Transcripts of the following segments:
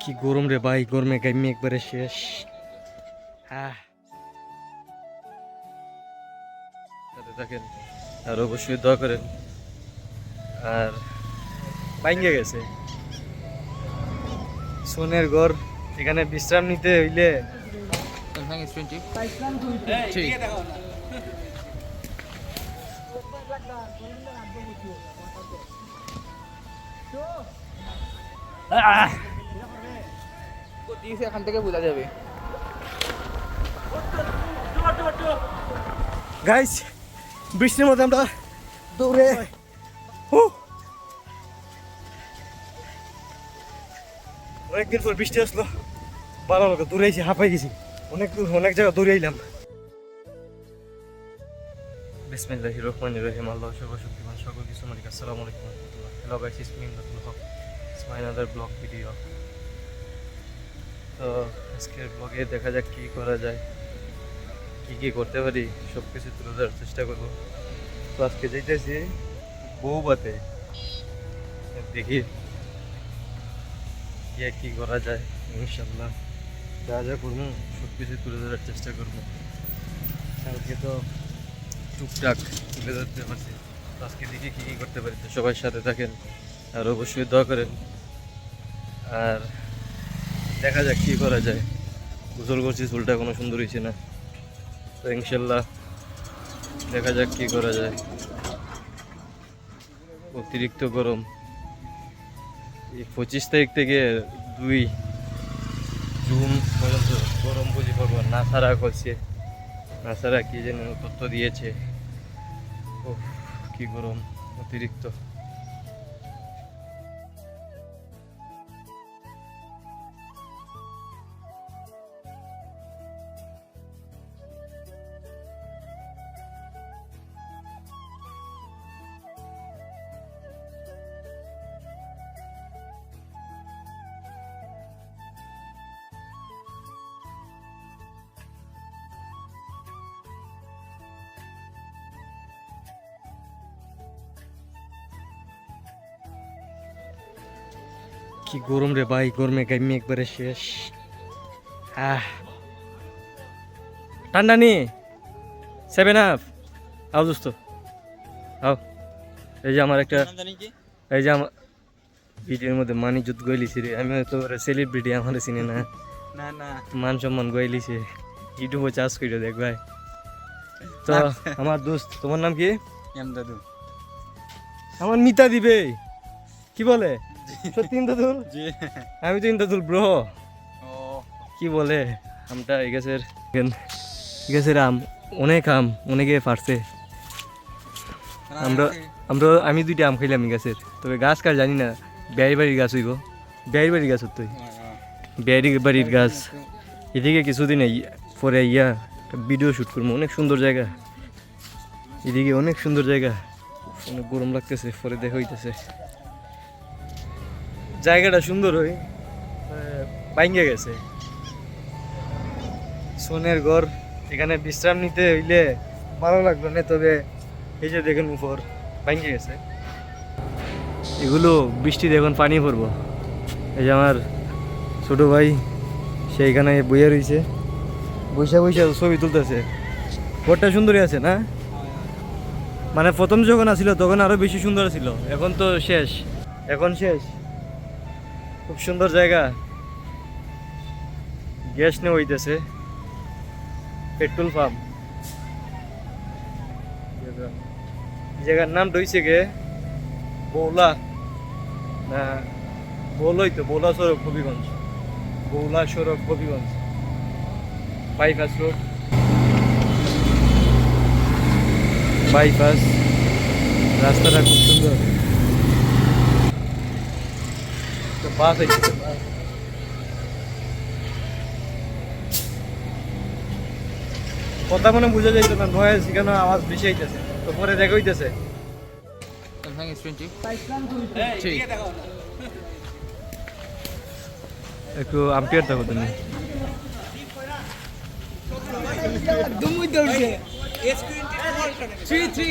কি গরম রে ভাই, গরমে গাইমি একবারে শেষ। হ্যাঁ থাকেন, আর অবশ্যই দোয়া করেন। আর বাইঙ্গে গেছে। সোনের ঘর, এখানে বিশ্রাম নিতে হইলে। Samsung S20. এখান থেকে বোঝা যাবে গাইস বৃষ্টির মধ্যে আমরা দৌড়ে অনেকদিন পর বৃষ্টি আসলো। ভালো লাগল দৌড়াইছি হাঁপাই গেছি। অনেক দূর অনেক জায়গা দৌড়ে আইলাম বিসমিল্লাহির রহমানির রহিম। আল্লাহ সর্বশক্তিমান সকল কিছু মালিক। আসসালামু আলাইকুম। রহমতুল্লাহ হ্যালো গাইস ভিডিও তো আজকের ব্লগে দেখা যাক কি করা যায়, কি কি করতে পারি সব কিছু তুলে ধরার চেষ্টা করব। তো আজকে যাইতেছি বউবাতে দেখি গিয়ে কি করা যায় ইনশাল্লাহ যা যা করব সব কিছু তুলে ধরার চেষ্টা করব। কালকে তো টুকটাক তুলে ধরতে পারছি। আজকে দেখি কী কী করতে পারি। তো সবাই সাথে থাকেন, আর অবশ্যই দোয়া করেন। আর দেখা যাক কী করা যায়। গোসল করছি, চুলটা কোনো সুন্দর হয়েছে না। তো ইনশাল্লাহ দেখা যাক কি করা যায়। অতিরিক্ত গরম। এই পঁচিশ তারিখ থেকে দুই জুন পর্যন্ত গরম বুঝি পড়ব না সারা করছে। না সারা কি যেন তথ্য দিয়েছে। ও কি গরম, অতিরিক্ত। কি গরম রে ভাই গরমে গাইমি একবারে শেষ। আহ। ঠান্ডা নি? সেভেন আপ আও দোস্ত। আও। এই যে আমার একটা এই যে আমার ভিডিওর মধ্যে মানি যুদ্ধ গইলিছি রে। আমি তো সেলিব্রিটি আমার চিনি না। না না। মান সম্মান গইলিছে। ইউটিউবে চাষ করে দেখ ভাই। তো আমার দোস্ত তোমার নাম কি? দাদু। আমার মিতা দিবে। কি বলে? সত্যি ইন্দাদুল আমি তো ইন্দাদুল ব্রো কি বলে? আমটা এই গাছের গাছের আম অনেক আম অনেকে পারছে। আমরা আমরা আমি দুইটা আম খাইলাম গাছের। তবে গাছ কার জানি না বেয়ারি বাড়ির গাছ হইব। বেয়ারি বাড়ির গাছ তুই বেয়ারি বাড়ির গাছ। এদিকে কিছুদিন পরে ইয়া ভিডিও শ্যুট করব। অনেক সুন্দর জায়গা। এদিকে অনেক সুন্দর জায়গা। অনেক গরম লাগতেছে পরে দেখা হইতেছে। জায়গাটা সুন্দর হই। বাইঙ্গে গেছে। সোনের ঘর, এখানে বিশ্রাম নিতে হইলে ভালো লাগল না, তবে এই যে দেখেন উপর ভাঙে গেছে। এগুলো বৃষ্টি দেখুন পানি পড়ব এই যে আমার ছোট ভাই সেইখানে বইয়া রয়েছে বৈশা বৈশা ছবি তুলতেছে। ঘরটা সুন্দরই আছে না? মানে প্রথম যখন আসছিল তখন আরও বেশি সুন্দর ছিল। এখন তো শেষ। এখন শেষ। খুব সুন্দর জায়গা। গ্যাস নিয়ে হইতেছে। Petrol pump. জায়গার নাম রয়েছে গে বৌলা। না বৌলই তো বৌলা সড়ক হবিগঞ্জ। বৌলা সড়ক হবিগঞ্জ। Bypass road. বাইপাস। রাস্তাটা খুব সুন্দর। তো বাস কথা মনে বুঝা যাইতো না নয়েজ এখানে আওয়াজ বেশি আইতেছে? তো পরে দেখা হইতেছে। Samsung S20. ঠিক। একটু আম্পিয়ার থাকো তুমি। দুমুই দৌড়ছে। Three three.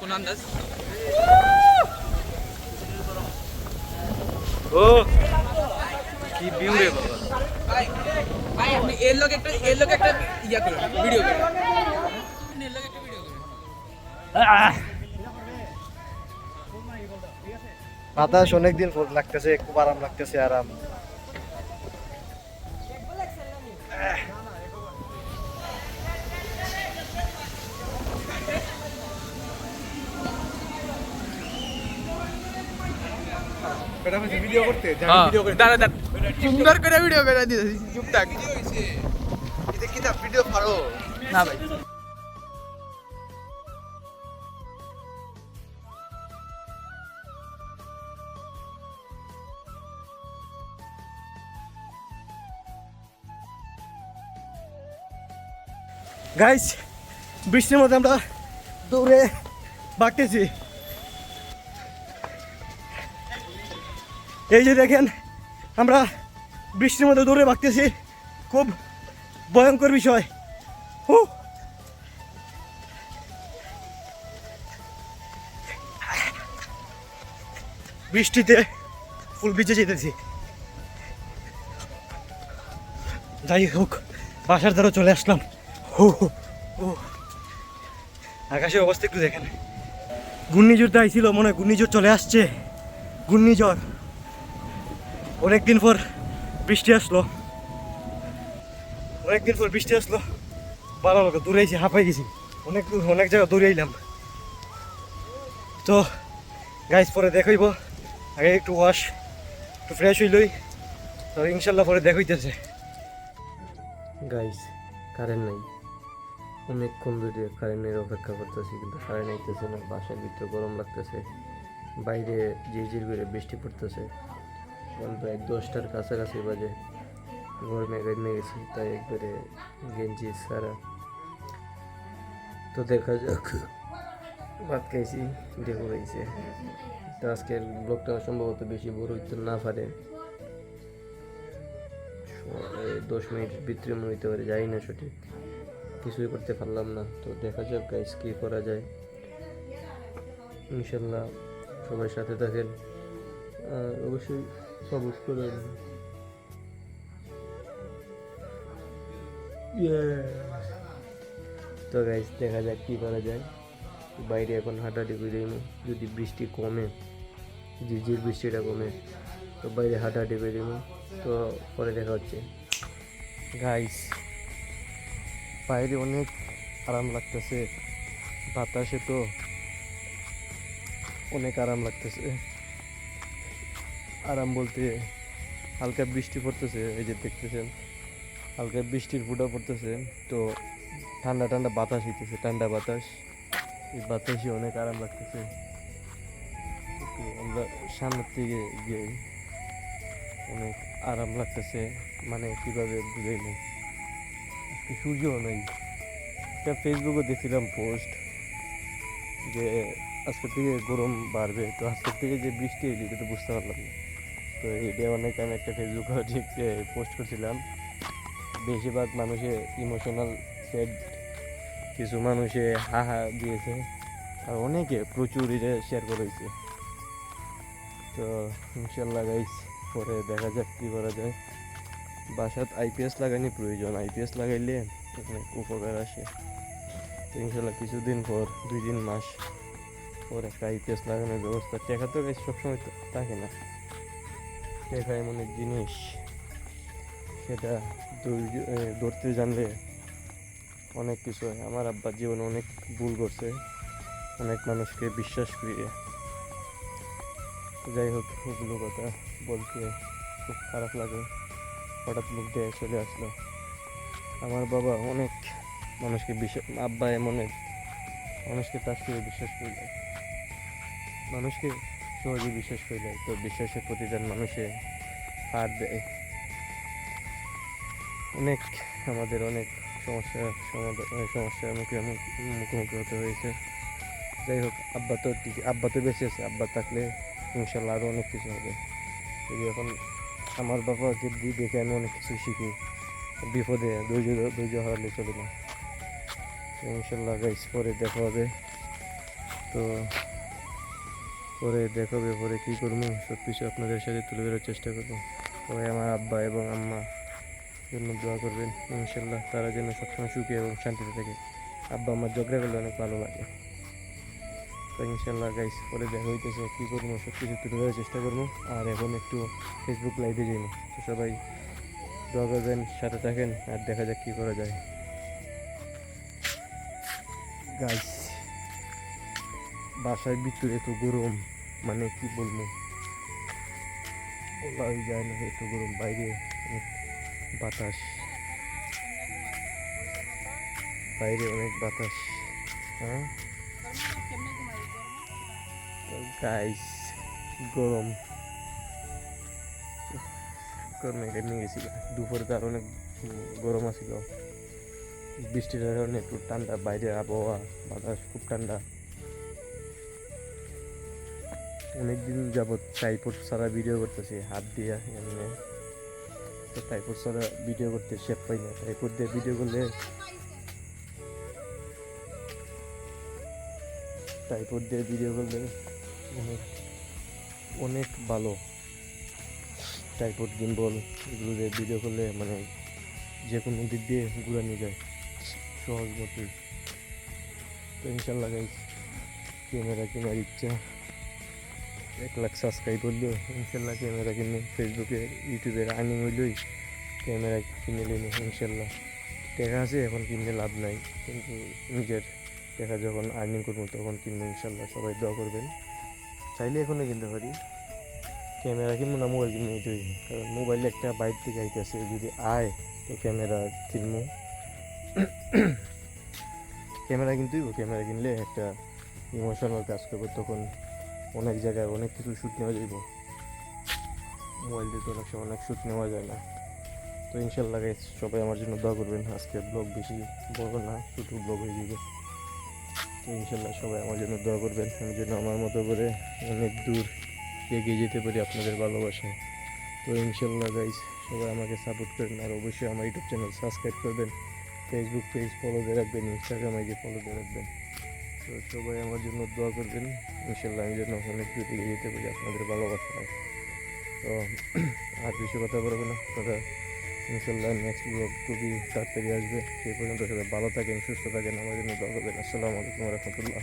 কোন আন্দাজ ও কি ভিউ রে বাবা। ভাই ভাই আপনি এর লোক একটা এর লোক একটা ইয়া করুন ভিডিও করুন এর লোক একটা ভিডিও করুন বাতাস অনেকদিন লাগতেছে খুব আরাম লাগতেছে আরাম। ভিডিও করতে? দাঁড়া দাঁড়া। সুন্দর করে। ভিডিও করে দিয়েছি চুপ থাক ভিডিও পারো। না ভাই। গাইস বৃষ্টির মধ্যে আমরা দৌড়ে বাড়তেছি এই যে দেখেন আমরা বৃষ্টির মধ্যে দৌড়ে বাড়তেছি খুব ভয়ঙ্কর বিষয়। হু। বৃষ্টিতে ফুল ভিজে যেতেছি। যাই হোক বাসার দ্বারা চলে আসলাম। হো হো, ও আকাশের অবস্থা একটু দেখেন। ঘূর্ণিঝড় ছিল মনে হয় ঘূর্ণিঝড় চলে আসছে। ঘূর্ণিঝড়। অনেকদিন পর বৃষ্টি আসলো। অনেকদিন পর বৃষ্টি আসলো। ভালো লোক দৌড়াইছি হাঁপাই গেছি। অনেক দূর, অনেক জায়গা দৌড়াইলাম তো গাইস পরে দেখাইব। আগে একটু ওয়াশ একটু ফ্রেশ হইলই তো ইনশাল্লাহ পরে দেখাইতেছে। গাইস কারেন্ট নাই। অনেকক্ষণ ধরে কারেন্টের অপেক্ষা করতেছি, কিন্তু কারেন্ট আইতেছে না বাসার ভিতরে গরম লাগতেছে। বাইরে ঝিরঝির করে বৃষ্টি পড়তেছে। এখন প্রায় দশটার কাছাকাছি বাজে। ঘর গরমে গেছি, তাই একবারে গেঞ্জি সারা তো দেখা যাক। ভাত খাইছি ডেকো হয়েছে তো আজকের ব্লগটা সম্ভবত বেশি বড় হইতে না পারে। দশ মিনিট ভিতরে মনে হইতে পারে যাই না সঠিক। কিছুই করতে পারলাম না। তো দেখা যাক গাইস কী করা যায়। ইনশাল্লাহ সবার সাথে থাকেন। আর অবশ্যই সবুজ করেন তো গাইস দেখা যাক কী করা যায়। বাইরে এখন হাঁটাহাঁটি করে। যদি বৃষ্টি কমে, ঝিরঝির বৃষ্টিটা কমে, তো বাইরে হাঁটাহাঁটি করে। তো পরে দেখা হচ্ছে। গাইস বাইরে অনেক আরাম লাগতেছে। বাতাসে তো অনেক আরাম লাগতেছে। আরাম বলতে হালকা বৃষ্টি পড়তেছে, এই যে দেখতেছেন। হালকা বৃষ্টির ফুটা পড়তেছে, তো ঠান্ডা ঠান্ডা বাতাস হইতেছে, ঠান্ডা বাতাস। এই বাতাসে অনেক আরাম লাগতেছে। আমরা সামনের থেকে গিয়ে অনেক আরাম লাগতেছে মানে কীভাবে বুঝাইব? আজকে সূর্যও নেই। একটা ফেসবুকে দেখছিলাম পোস্ট যে আজকের থেকে গরম বাড়বে, তো আজকের থেকে যে বৃষ্টি এলি এটা তো বুঝতে পারলাম না। তো এই এটা অনেক আমি একটা ফেসবুকে পোস্ট করছিলাম। বেশিরভাগ মানুষে ইমোশনাল সেড কিছু মানুষে হা হা দিয়েছে। আর অনেকে প্রচুর এটা শেয়ার করেছে। তো ইনশাল্লাহ গাইস পরে দেখা যাক কী করা যায়। বাসাত আইপিএস লাগানি প্রয়োজন। আইপিএস লাগাইলে অনেক উপকার আসে। তো ইনশাল্লাহ কিছুদিন পর, দুই তিন মাস পর একটা আইপিএস লাগানোর ব্যবস্থা। টেকা তো সবসময় থাকে না। টেকা এমন এক জিনিস সেটা ধরতে জানলে অনেক কিছু হয়। আমার আব্বার জীবনে অনেক ভুল করছে, অনেক মানুষকে বিশ্বাস করিয়ে। যাই হোক, এগুলো কথা বলতে খুব খারাপ লাগে। হঠাৎ মুখ দিয়ে চলে আসলো। আমার বাবা অনেক মানুষকে বিশ্বাস, আব্বা এমন এক মানুষকে তার সাথে বিশ্বাস করে মানুষকে সহজে বিশ্বাস করে দেয় তো বিশ্বাসের প্রতিদান মানুষে হার দেয়। অনেক আমাদের অনেক সমস্যা সমস্যার মুখে মুখোমুখি হতে হয়েছে। যাই হোক, আব্বা তো আব্বা তো বেঁচে আছে। আব্বা থাকলে ইনশাল্লাহ আরও অনেক কিছু হবে। যদি এখন আমার বাবাকে দিয়ে দেখে আমি অনেক কিছু শিখি, বিপদে ধৈর্য ধৈর্য হারালে চলে না। ইনশাল্লাহ গাইস পরে দেখা হবে। তো পরে দেখা পরে কী করব সব কিছু আপনাদের সাথে তুলে ধরার চেষ্টা করব। সবাই আমার আব্বা এবং আম্মা জন্য দোয়া করবেন ইনশাল্লাহ তারা যেন সবসময় সুখী এবং শান্তিতে থাকে। আব্বা আমার ঝগড়া করলে অনেক ভালো লাগে। তো ইনশাল্লাহ গাইস পরে দেখা হইতেছে কী করব সব কিছু তুলে ধরার চেষ্টা করব। আর এখন একটু ফেসবুক লাইভে যাইনি। তো সবাই দোয়া করবেন, সাথে থাকেন, আর দেখা যাক কী করা যায়। গাইস বাসার ভিতরে এত গরম। মানে কি বলব বলাই যায় না এত গরম বাইরে অনেক বাতাস বাইরে অনেক বাতাস হ্যাঁ গাইস গরম গরমে কেটে গেছিল দুপুরে তার অনেক উম, গরম আছিল বৃষ্টির কারণে একটু ঠান্ডা বাইরের আবহাওয়া বাতাস খুব ঠান্ডা অনেকদিন যাবৎ টাইপড ছাড়া ভিডিও করতেছি, হাত দিয়া এমনি। তো টাইপড ছাড়া ভিডিও করতে শেপ পাই না টাইপড দিয়ে ভিডিও করলে টাইপড দিয়ে ভিডিও করলে অনেক অনেক ভালো। টাইপড গিম্বল এগুলো দিয়ে ভিডিও করলে মানে যে কোনো দিক দিয়ে ঘুরানো যায় সহজ মতোই তো ইনশাল্লাহ গাইস ক্যামেরা কেনার ইচ্ছা। এক লাখ সাবস্ক্রাইব হইল, ইনশাল্লাহ ক্যামেরা কিনে ফেসবুকে ইউটিউবের আর্নিং হইলই, ক্যামেরা কিনে নিন ইনশাল্লাহ। টাকা আছে, এখন কিনলে লাভ নাই, কিন্তু নিজের টাকা যখন আর্নিং করব তখন কিনবো, ইনশাল্লাহ। সবাই দোয়া করবেন। চাইলে এখনও কিনতে পারি। ক্যামেরা কিনবো না মোবাইল কিনবো এটাই কারণ মোবাইলে একটা বাইর থেকে আইতেছে, যদি আয়, তো ক্যামেরা কিনবো। ক্যামেরা কিনতেই ক্যামেরা কিনলে একটা ইমোশনাল কাজ করব, তখন অনেক জায়গায় অনেক কিছু শ্যুট নেওয়া যাইব। মোবাইল দিয়ে তো অনেক সময় অনেক শ্যুট নেওয়া যায় না। তো ইনশাল্লাহ গাইস সবাই আমার জন্য দোয়া করবেন, আজকে ব্লগ বেশি বড় না, ছোটো ব্লগ হয়ে যাবে। তো ইনশাল্লাহ সবাই আমার জন্য দোয়া করবেন, আমি যেন আমার মতো করে অনেক দূর এগিয়ে যেতে পারি আপনাদের ভালোবাসায়। তো ইনশাল্লাহ গাইস সবাই আমাকে সাপোর্ট করেন, আর অবশ্যই আমার ইউটিউব চ্যানেল সাবস্ক্রাইব করবেন। ফেসবুক পেজ ফলো দিয়ে রাখবেন ইনস্টাগ্রাম আইডি ফলো দিয়ে রাখবেন। তো সবাই আমার জন্য দোয়া করবেন। ইনশাল্লাহ আমি যেন অনেক দূর এগিয়ে যেতে পারি, আপনাদের ভালোবাসায় তো আর বেশি কথা বলব না। কথা ইনশাল্লাহ নেক্সট ব্লগ খুবই তাড়াতাড়ি আসবে। সেই পর্যন্ত সবাই ভালো থাকেন, সুস্থ থাকেন। আমার জন্য দোয়া করবেন। আসসালামু আলাইকুম রহমতুল্লাহ।